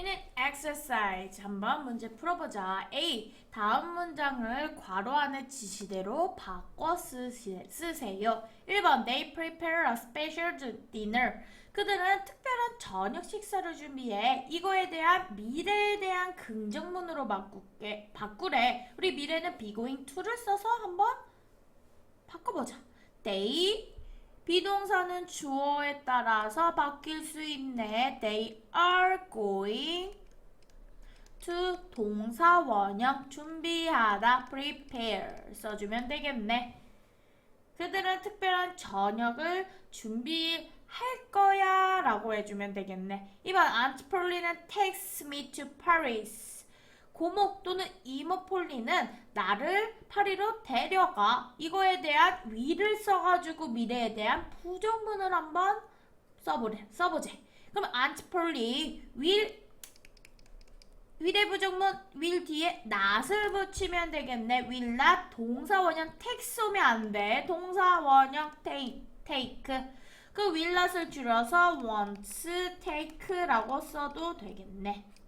Unit exercise 한번 문제 풀어보자. A. 다음 문장을 괄호 안에 지시대로 바꿔 쓰시, 쓰세요. 1번 They prepare a special dinner. 그들은 특별한 저녁 식사를 준비해. 이거에 대한 미래에 대한 긍정문으로 바꾸게, 바꾸래. 우리 미래는 be going to를 써서 한번 바꿔보자. They 비동사는 주어에 따라서 바뀔 수 있네. They are going to 동사 원형 준비하다 prepare 써주면 되겠네. 그들은 특별한 저녁을 준비할 거야 라고 해주면 되겠네. 이번 Aunt Polly는 takes me to Paris. 고모 또는 이모 폴리는 나를 파리로 데려가. 이거에 대한 위를 써가지고 미래에 대한 부정문을 한번 써보래, 써보재. 그럼 Polly will 위대 부정문 will 뒤에 not을 붙이면 되겠네. not 동사 원형 take 오면 안 돼. 동사 원형 take, take. 그 not을 줄여서 wants, take라고 써도 되겠네.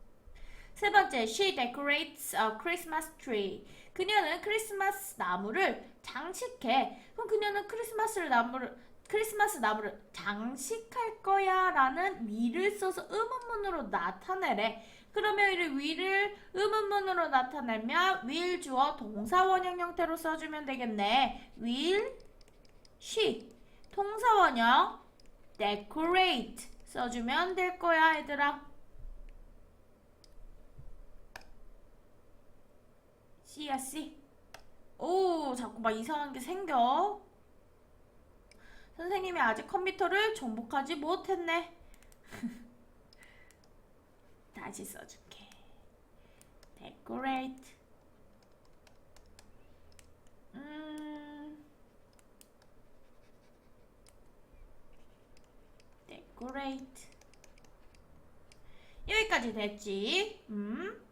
세 번째, she decorates a Christmas tree. 그녀는 크리스마스 나무를 장식해. 그럼 그녀는 크리스마스 나무를 크리스마스 나무를 장식할 거야라는 위를 써서 의문문으로 나타내래. 그러면 이 위를 의문문으로 나타내면 will 주어 동사 원형 형태로 써주면 되겠네. will she 동사 원형 decorate 써주면 될 거야, 얘들아. C야 C. 오, 자꾸 막 이상한 게 생겨. 선생님이 아직 컴퓨터를 정복하지 못했네. 다시 써줄게. decorate. 음. decorate. 여기까지 됐지? 음.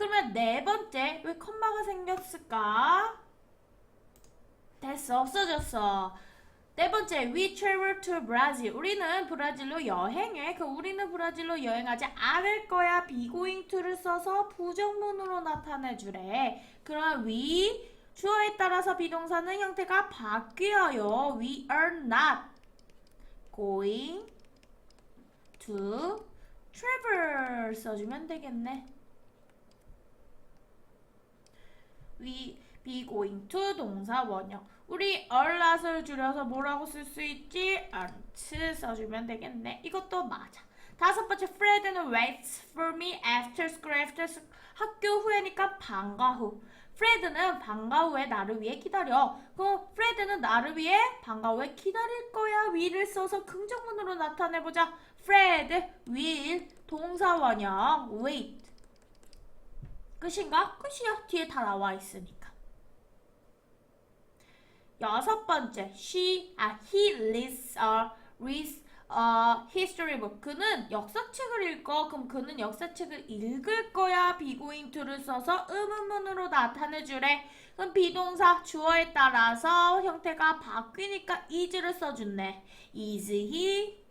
그러면 네 번째 왜 컴마가 생겼을까? 됐어 없어졌어. 네 번째 we travel to Brazil. 우리는 브라질로 여행해. 그 우리는 브라질로 여행하지 않을 거야. be going to를 써서 부정문으로 나타내 주래. 그럼 we 주어에 따라서 비동사는 형태가 바뀌어요. We are not going to travel. 써주면 되겠네 we be going to 동사 원형. 우리 얼낫을 줄여서 뭐라고 쓸 수 있지? aren't 써주면 되겠네. 이것도 맞아. 다섯 번째, Fred는 waits for me after school. after school. 학교 후에니까 방과 후. Fred는 방과 후에 나를 위해 기다려. 그럼 Fred는 나를 위해 방과 후에 기다릴 거야. will을 써서 긍정문으로 나타내보자. Fred will 동사 원형 wait. 끝인가? 끝이야. 뒤에 다 나와 있으니까. 여섯 번째, she, 아, he reads a, reads a history book. 그는 역사책을 읽어. 그럼 그는 역사책을 읽을 거야. be going to를 써서 의문문으로 나타내주래. 그럼 비동사 주어에 따라서 형태가 바뀌니까 is를 써줬네. is he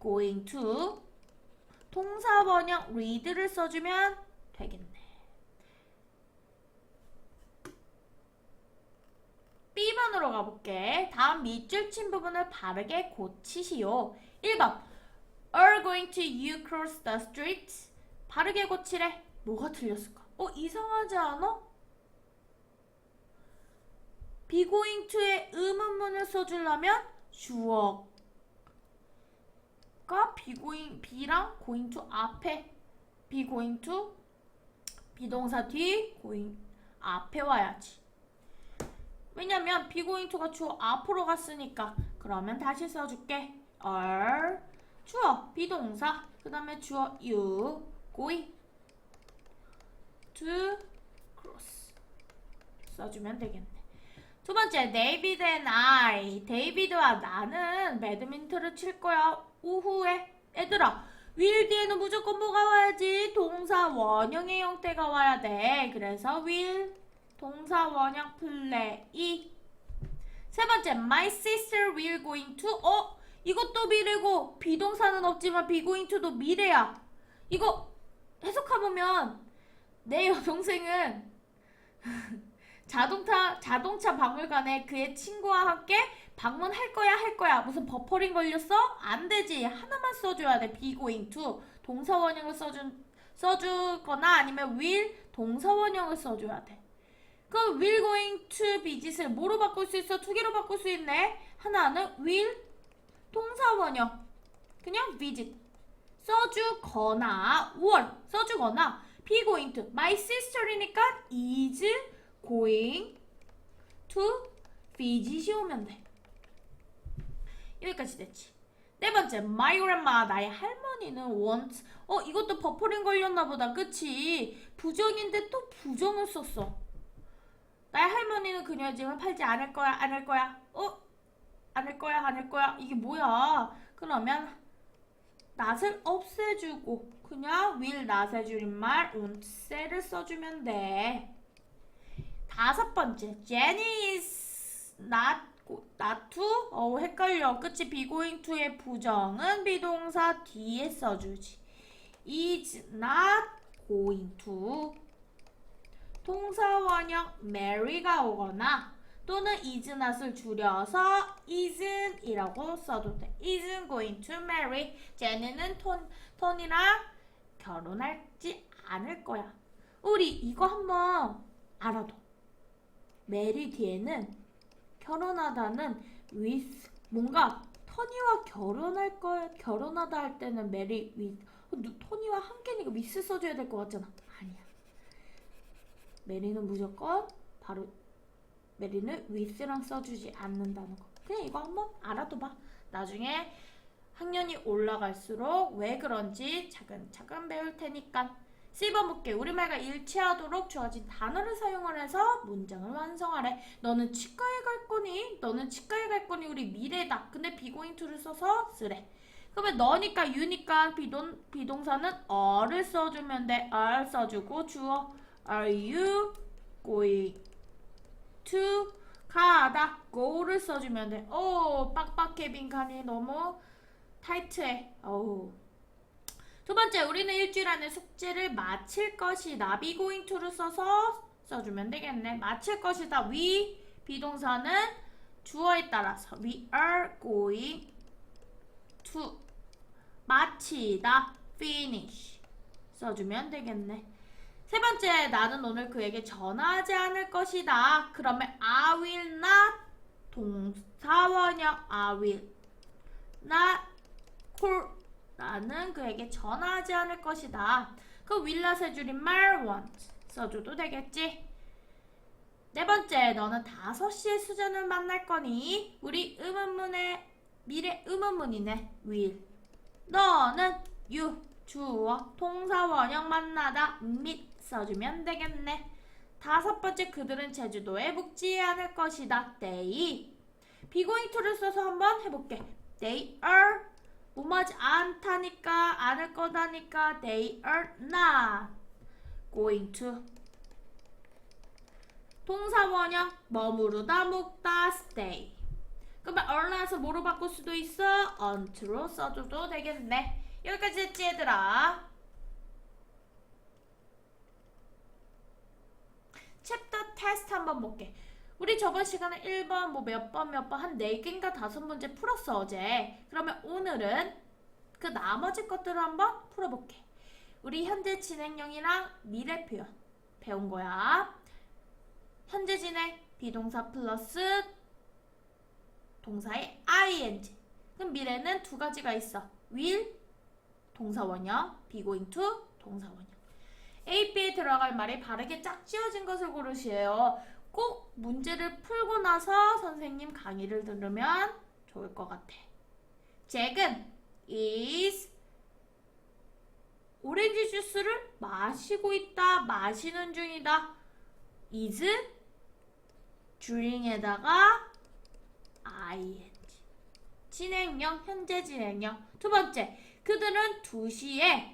going to 동사 번역 read를 써주면 되겠네. B번으로 가볼게. 다음 밑줄 친 부분을 바르게 고치시오. 1번. Are going to you cross the street? 바르게 고치래. 뭐가 틀렸을까? 어, 이상하지 않아? be going to의 의문문을 써주려면 주어가 be going, be랑 going to 앞에 be going to 비동사 뒤 going 앞에 와야지. 왜냐면 비고잉투가 주어 앞으로 갔으니까. 그러면 다시 써줄게. are 주어 비동사 그 다음에 주어 you going to cross. 써주면 되겠네. 두 번째 데이비드 and I. 데이비드와 나는 배드민턴을 칠 거야. 오후에. 얘들아 will 뒤에는 무조건 뭐가 와야지? 동사 원형의 형태가 와야 돼. 그래서 will 동사 원형 플레이. 세 번째 my sister will going to 어? 이것도 미래고 비동사는 없지만 be going to도 미래야. 이거 해석해보면 내 여동생은 자동차 자동차 박물관에 그의 친구와 함께 방문할 거야 할 거야. 무슨 버퍼링 걸렸어? 안 되지. 하나만 써줘야 돼. be going to. 동사 원형을 써준 써주거나 아니면 will 동사 원형을 써줘야 돼. 그럼 will going to visit을 뭐로 바꿀 수 있어? 두 개로 바꿀 수 있네. 하나는 will 동사 원형 그냥 visit 써주거나 or 써주거나 be going to my sister이니까 is going to visit이 오면 돼. 여기까지 됐지. 네 번째, my grandma, 나의 할머니는 wants. 어, 이것도 버퍼링 걸렸나 보다. 그치? 부정인데 또 부정을 썼어. 나의 할머니는 그녀의 집을 팔지 않을 거야, 않을 거야. 어? 않을 거야, 않을 거야. 이게 뭐야? 그러면 낫을 없애주고 그냥 will 낫의 줄임말 won't를 써주면 돼. 다섯 번째, Jenny is not 고- not to? 어 헷갈려. 끝이 going to의 부정은 비동사 뒤에 써주지. is not going to. 동사 원형 marry가 오거나 또는 is not을 줄여서 isn't이라고 써도 돼. isn't going to marry. 쟤네는 톤, 톤이랑 결혼하지 않을 거야. 우리 이거 한번 알아둬. marry 뒤에는 결혼하다는 with 뭔가 토니와 결혼할 거 결혼하다 할 때는 메리 with 어, 누- 토니와 함께니까 with 써줘야 될 것 같잖아 아니야 메리는 무조건 바로 메리는 with랑 써주지 않는다는 거 그냥 이거 한번 알아둬봐 나중에 학년이 올라갈수록 왜 그런지 차근차근 배울 테니까 씹어볼게 우리말과 일치하도록 주어진 단어를 사용을 해서 문장을 완성하래 너는 치과에 갈 거니? 너는 치과에 갈 거니? 우리 미래다. 근데 비고잉 투를 써서 쓰래. 그러면 너니까 유니까 비동, 비동사는 어를 써주면 돼. are 써주고 주어 Are you going to 가다 go를 써주면 돼. 오 빡빡해 빈칸이 너무 타이트해. 어우 두 번째, 우리는 일주일 안에 숙제를 마칠 것이다. be going to를 써서 써주면 되겠네. 마칠 것이다. we 비동사는 주어에 따라서 we are going to 마치다. finish 써주면 되겠네. 세 번째, 나는 오늘 그에게 전화하지 않을 것이다. 그러면 I will not 동사원형 I will not call 나는 그에게 전화하지 않을 것이다. 그 윌라세 줄임말 want 써줘도 되겠지. 네 번째, 너는 5시에 수전을 만날 거니? 우리 의문문의 미래 의문문이네. will. 너는 you 주어 동사 원형 만나다 meet 써주면 되겠네. 다섯 번째, 그들은 제주도에 묵지 않을 것이다. they. 비고잉 to를 써서 한번 해볼게. they are 뭐뭐하지 않다니까 않을 거다니까 they are not going to 동사 원형 머무르다 묵다 stay 그러면 얼라서 뭐로 바꿀 수도 있어 unto로 써줘도 되겠네 여기까지 했지 얘들아 챕터 테스트 한번 볼게. 우리 저번 시간에 1번 뭐 몇 번 몇 번 한 4개인가 5문제 풀었어 어제. 그러면 오늘은 그 나머지 것들을 한번 풀어볼게. 우리 현재 진행형이랑 미래 표현 배운 거야. 현재 진행 비동사 플러스 동사의 ing. 그럼 미래는 두 가지가 있어. will 동사 원형 be going to 동사 원형 A, B에 들어갈 말이 바르게 짝지어진 것을 고르시에요 꼭 문제를 풀고 나서 선생님 강의를 들으면 좋을 것 같아. 잭은 is 오렌지 주스를 마시고 있다, 마시는 중이다. is drink에다가 ing 진행형, 현재 진행형. 두 번째, 그들은 2시에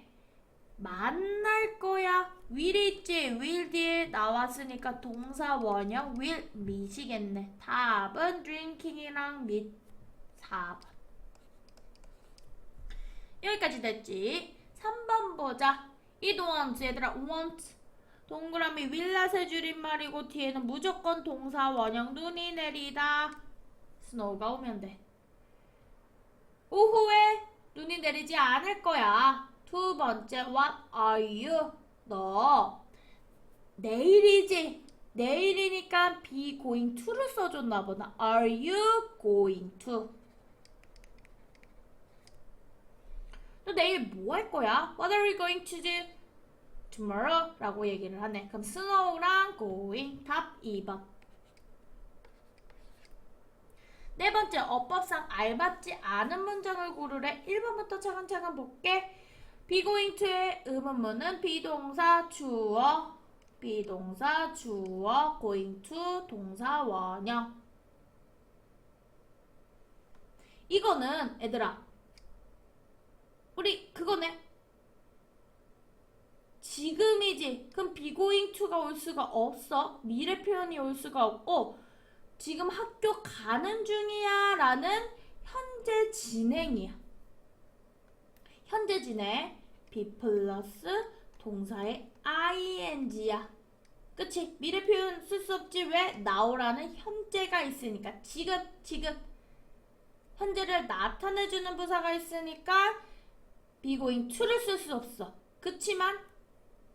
만날 거야. will이 있지. will 뒤에 나왔으니까 동사 원형 will meet이겠네. 답은 drinking이랑 meet 4번. 여기까지 됐지. 3번 풀어보자. 이 동안 얘들아 want 동그라미 윌라세 줄임말이고 뒤에는 무조건 동사 원형 눈이 내리다. 스노우가 오면 돼. 오후에 눈이 내리지 않을 거야. 두 번째 what are you? 너 내일이지. 내일이니까 be going to를 써줬나 보다. Are you going to? 너 내일 뭐 할 거야? What are you going to do tomorrow? 라고 얘기를 하네. 그럼 snow랑 going 답 2번. 네 번째 어법상 알맞지 않은 문장을 고르래. 1번부터 차근차근 볼게. To의 의문문은 비동사 주어 비동사 주어 going to 동사 원형. 이거는 얘들아 우리 그거네. 지금이지. 그럼 going to가 올 수가 없어. 미래 표현이 올 수가 없고 지금 학교 가는 중이야 라는 현재 진행이야. 현재 진행 be 플러스 동사의 ing야. 그치? 미래 표현 쓸 수 없지. 왜? 나오라는 현재가 있으니까. 지금 지금 현재를 나타내주는 부사가 있으니까 be going to를 쓸 수 없어. 그치만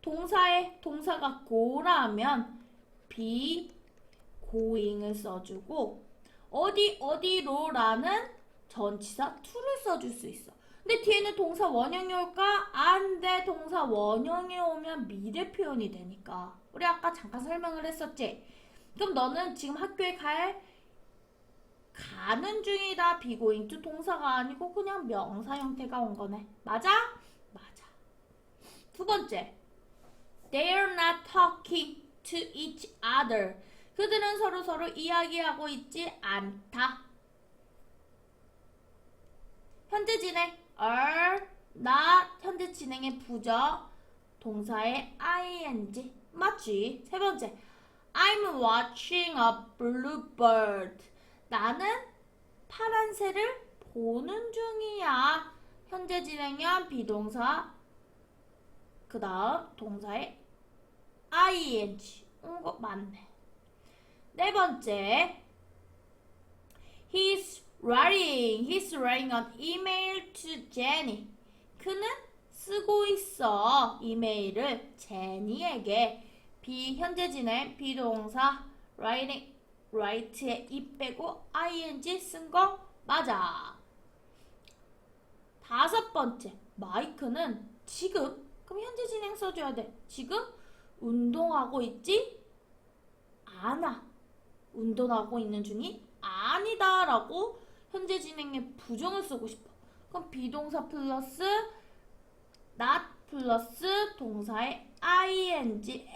동사에 동사가 go라면 be going을 써주고 어디 어디로라는 전치사 to를 써줄 수 있어 근데 뒤에는 동사 원형이 올까? 안 돼. 동사 원형이 오면 미래 표현이 되니까. 우리 아까 잠깐 설명을 했었지? 그럼 너는 지금 학교에 갈 가는 중이다. 비고잉 투 동사가 아니고 그냥 명사 형태가 온 거네. 맞아? 맞아. 두 번째. They're not talking to each other. 그들은 서로 서로 이야기하고 있지 않다. 현재 진행 are not 현재 진행의 부적 동사의 ing. 맞지? 세 번째. I'm watching a bluebird. 나는 파란 새를 보는 중이야. 현재 진행형 비동사 그 다음 동사의 ing. 온거 맞네. 네 번째. He's writing. He's writing an email to Jenny. 그는 쓰고 있어. 이메일을 제니에게. 비현재 진행 비동사 writing write에 이 빼고 ing 쓴 거 맞아. 다섯 번째. 마이크는 지금 그럼 현재 진행 써줘야 돼. 지금 운동하고 있지? 않아. 운동하고 있는 중이 아니다라고 현재 진행의 부정을 쓰고 싶어. 그럼 비동사 플러스 not 플러스 동사의 ing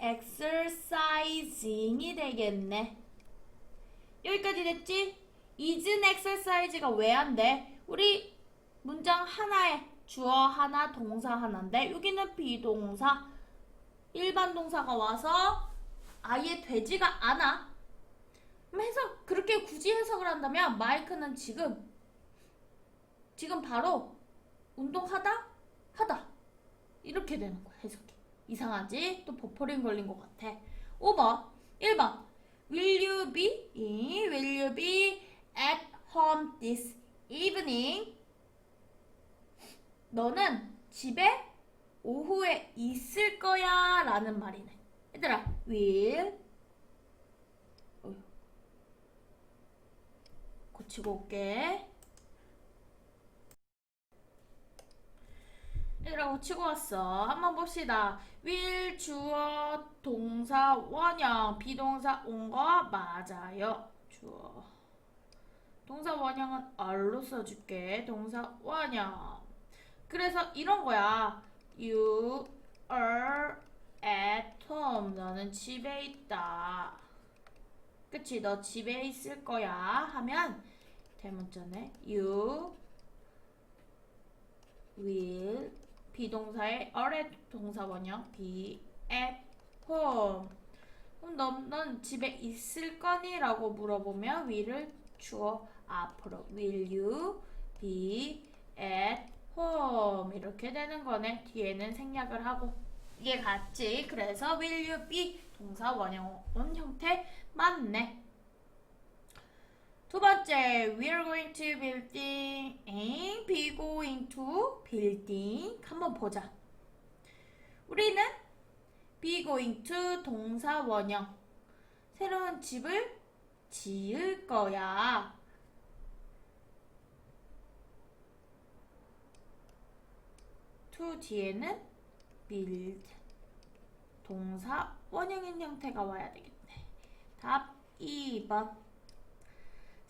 exercising이 되겠네. 여기까지 됐지? isn't exercise가 왜 안 돼? 우리 문장 하나에 주어 하나, 동사 하나인데 여기는 비동사 일반 동사가 와서 아예 되지가 않아. 그렇게 굳이 해석을 한다면 마이크는 지금 지금 바로 운동하다 하다 이렇게 되는 거야 해석이 이상하지? 또 버퍼링 걸린 것 같아 5번 1번 Will you be in? Will you be at home this evening? 너는 집에 오후에 있을 거야 라는 말이네 얘들아 will 고치고 올게. 얘들아 고치고 왔어. 한번 봅시다. will 주어 동사 원형 비동사 온 거 맞아요. 주어. 동사 원형은 are로 써줄게. 동사 원형. 그래서 이런 거야. You are at home. 너는 집에 있다. 그치? 너 집에 있을 거야. 하면 대문자네. You will 비동사의 are의 동사 원형 be at home. 그럼 넌, 넌 집에 있을 거니? 라고 물어보면 will을 주어 앞으로 will you be at home 이렇게 되는 거네. 뒤에는 생략을 하고 이게 같지. 그래서 will you be 동사 원형은 형태 맞네. 두 번째, we are going to building and be going to building. 한번 보자. 우리는 be going to 동사 원형. 새로운 집을 지을 거야. to 뒤에는 build. 동사 원형인 형태가 와야 되겠네. 답 2번.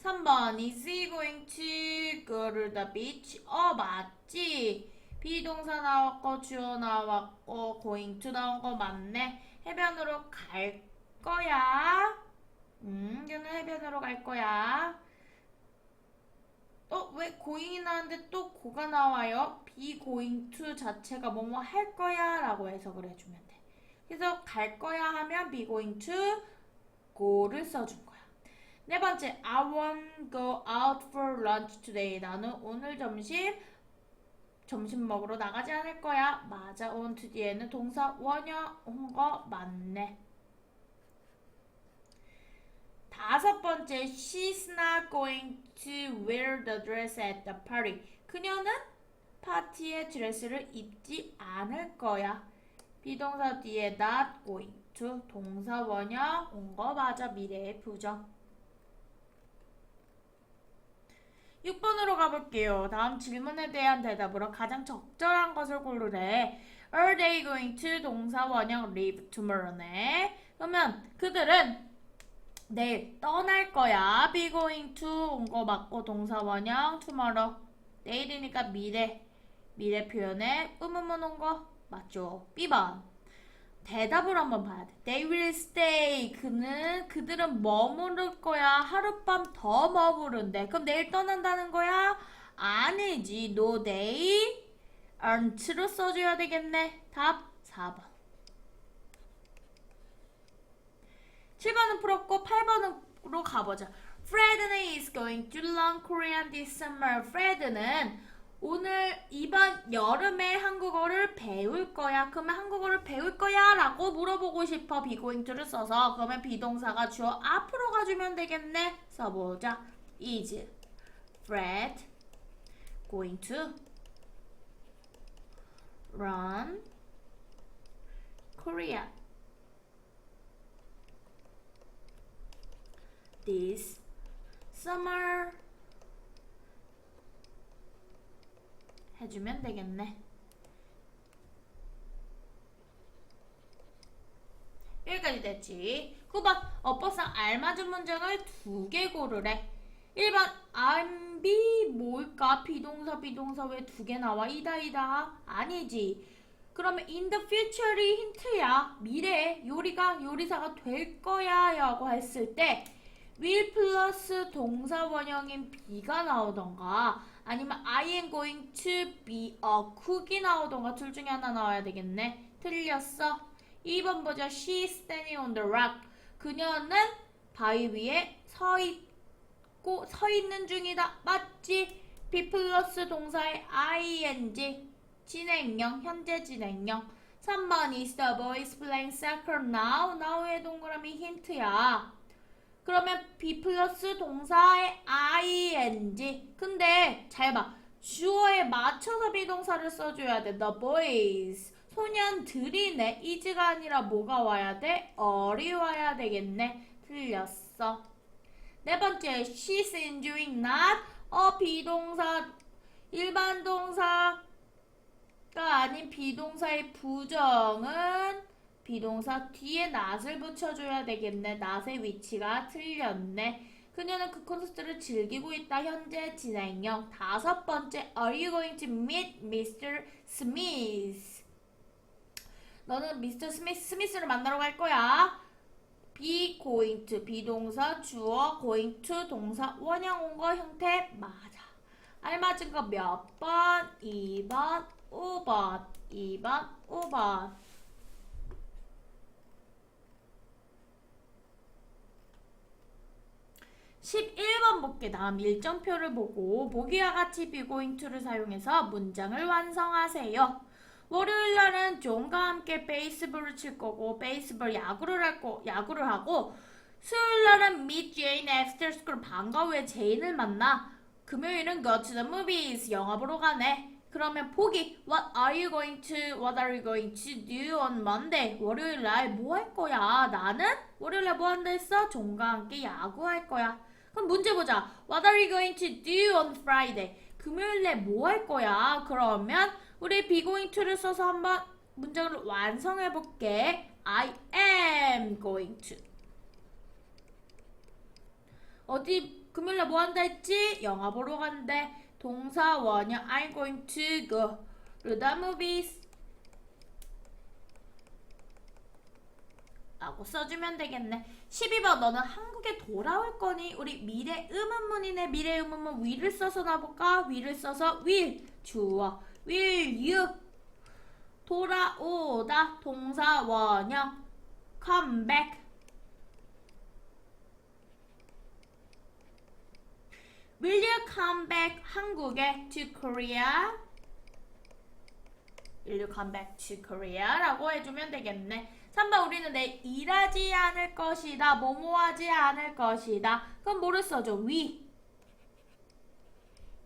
3번 Is he going to go to the beach? 어 맞지? 비동사 나왔고 주어 나왔고 going to 나온 거 맞네. 해변으로 갈 거야. 음 얘는 해변으로 갈 거야. 어 왜 going이 나왔는데 또 고가 나와요? be going to 자체가 뭐뭐 할 거야 라고 해석을 해주면 돼. 그래서 갈 거야 하면 be going to go를 써준 거야 네 번째, I won't go out for lunch today. 나는 오늘 점심 점심 먹으러 나가지 않을 거야. 맞아, won't 뒤에는 동사 원형 온거 맞네. 다섯 번째, she's not going to wear the dress at the party. 그녀는 파티에 드레스를 입지 않을 거야. 비동사 뒤에 not going to 동사 원형 온 거 맞아. 미래의 부정. 6번으로 가볼게요. 다음 질문에 대한 대답으로 가장 적절한 것을 고르래. Are they going to 동사 원형 leave tomorrow네. 그러면 그들은 내일 떠날 거야. be going to 온 거 맞고 동사 원형 tomorrow. 내일이니까 미래. 미래 표현에 음음은 온 거 맞죠. B번. 대답을 한번 봐야 돼. They will stay. 그는 그들은 머무를 거야. 하룻밤 더 머무른대. 그럼 내일 떠난다는 거야? 아니지. No they aren't로 써줘야 되겠네. 답 4번. 7번은 풀었고 8번으로 가보자. Fred는 is going to learn Korean this summer. Fred는 오늘 이번 여름에 한국어를 배울 거야. 그러면 한국어를 배울 거야 라고 물어보고 싶어. to를 써서 그러면 비동사가 주어 앞으로 가주면 되겠네. 써보자. is Fred going to run Korea this summer 해주면 되겠네. 여기까지 됐지. 9번 어법상 알맞은 문장을 두 개 고르래. 1번 I'm be 뭘까? 비동사 비동사 왜 두 개 나와? 이다 이다 아니지. 그러면 in the future이 힌트야. 미래에 요리가 요리사가 될 거야 라고 했을 때 will 플러스 동사 원형인 be가 나오던가 아니면 I am going to be a cook이 나오던가 둘 중에 하나 나와야 되겠네. 틀렸어. 2번 보자. She is standing on the rock. 그녀는 바위 위에 서 있고 서 있는 중이다. 맞지? be 플러스 동사의 ing 진행형 현재 진행형 3번 is the boys playing soccer now? now의 동그라미 힌트야. 그러면 be 플러스 동사의 ing. 근데 잘 봐. 주어에 맞춰서 비동사를 써줘야 돼. The boys. 소년들이네. is가 아니라 뭐가 와야 돼? 어리 와야 되겠네. 틀렸어. 네 번째, she's enjoying not 어 비동사 일반 동사가 아닌 비동사의 부정은 비동사 뒤에 not을 붙여줘야 되겠네. not의 위치가 틀렸네. 그녀는 그 콘서트를 즐기고 있다. 현재 진행형. 다섯 번째, Are you going to meet Mr. Smith? 너는 미스터 스미스, 스미스를 만나러 갈 거야. be going to 비동사 주어 going to 동사 원형 온거 형태 맞아. 알맞은 거 몇 번? 2번, 5번, 2번, 5번. 11번 볼게. 다음 일정표를 보고 보기와 같이 going to를 사용해서 문장을 완성하세요. 월요일 날은 존과 함께 베이스볼을 칠 거고 베이스볼 야구를 할 거, 야구를 하고 수요일 날은 meet Jane after school 방과 후에 제인을 만나 금요일은 go to the movies 영화 보러 가네. 그러면 보기 What are you going to What are you going to do on Monday? 월요일 날 뭐 할 거야? 나는 월요일 날 뭐 한다 했어? 종과 함께 야구 할 거야. 그럼 문제 보자. What are you going to do on Friday? 금요일 날뭐할 거야? 그러면 우리 be going to를 써서 한번 문장을 완성해 볼게. I am going to. 어디 금요일 날뭐 한다 했지? 영화 보러 간대. 동사 원형 I'm going to go to the movies 라고 써주면 되겠네. 12번 너는 한국에 돌아올 거니? 우리 미래 의문문이네. 미래 의문문 will을 써서 나볼까? will을 써서 will 주어 will you 돌아오다 동사 원형. Come back. Will you come back 한국에 to Korea? Will you come back to Korea? 라고 해주면 되겠네. 3번 우리는 내 일하지 않을 것이다. 뭐뭐하지 않을 것이다. 그럼 뭐를 써줘? we.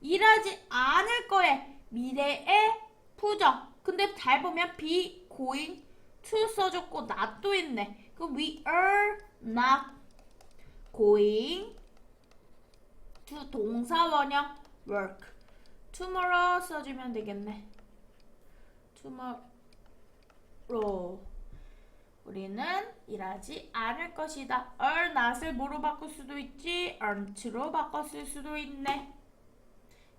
일하지 않을 거에 미래의 부정. 근데 잘 보면 be going to 써줬고 not도 있네. 그럼 we are not going to 동사 원형 work. tomorrow 써주면 되겠네. Tomorrow. 우리는 일하지 않을 것이다. are not을 뭐로 바꿀 수도 있지? aren't로 바꿨을 수도 있네.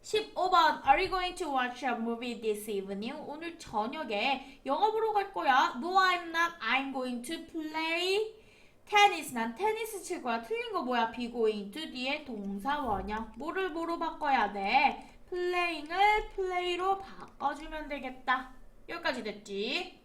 15번 Are you going to watch a movie this evening? 오늘 저녁에 영화 보러 갈 거야. No, I'm not. I'm going to play 테니스. 난 테니스 칠 거야. 틀린 거 뭐야? be going to 뒤에 동사 원형. 뭐를 뭐로 바꿔야 돼? playing을 play로 바꿔주면 되겠다. 여기까지 됐지?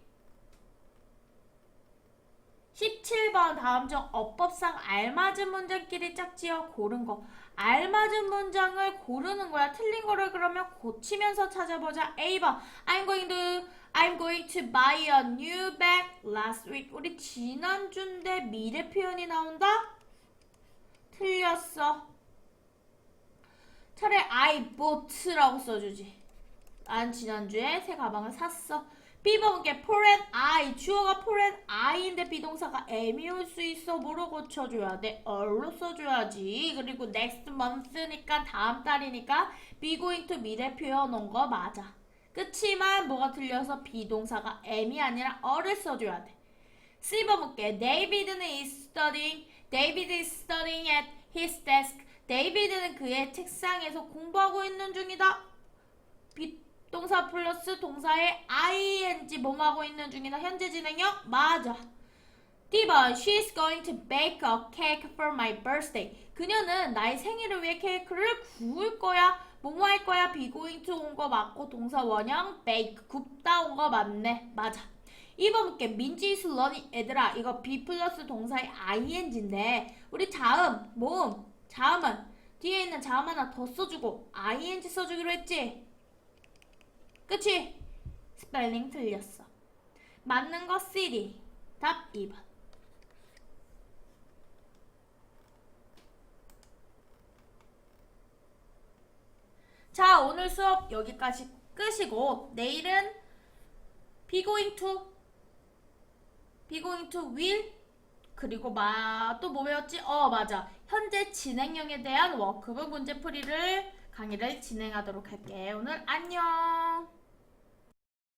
17번 다음 중 어법상 알맞은 문장끼리 짝지어 고른 거. 알맞은 문장을 고르는 거야. 틀린 거를 그러면 고치면서 찾아보자. A번 I'm going to I'm going to buy a new bag last week. 우리 지난주인데 미래 표현이 나온다? 틀렸어. 차라리 I bought라고 써주지. 난 지난주에 새 가방을 샀어. B번께 for an I 주어가 for an I인데 비동사가 M이 올 수 있어. 뭐로 고쳐줘야 돼? 어로 써줘야지. 그리고 next month니까 다음 달이니까 be going to 미래 표현 온 거 맞아. 그치만 뭐가 틀려서 비동사가 M이 아니라 어를 써줘야 돼. C번 볼게. David는 is studying. David is studying at his desk. 데이비드는 그의 책상에서 공부하고 있는 중이다. 비 동사 플러스 동사의 ing 뭐뭐 하고 있는 중이다. 현재 진행형 맞아. D번 She's going to bake a cake for my birthday. 그녀는 나의 생일을 위해 케이크를 구울 거야. 뭐뭐 할 거야. be going to 온 거 맞고 동사 원형 bake 굽다 온 거 맞네. 맞아. 2번 볼게. 민지 is learning. 얘들아 이거 be 플러스 동사의 ing인데 우리 자음, 모음, 자음은 뒤에 있는 자음 하나 더 써주고 ing 써주기로 했지? 그치? 스펠링 틀렸어. 맞는 거 city. 답 2번. 자, 오늘 수업 여기까지 끄시고 내일은 be going to be going to will 그리고 마, 또뭐 배웠지? 어, 맞아. 현재 진행형에 대한 워크북 문제풀이를 강의를 진행하도록 할게. 오늘 안녕!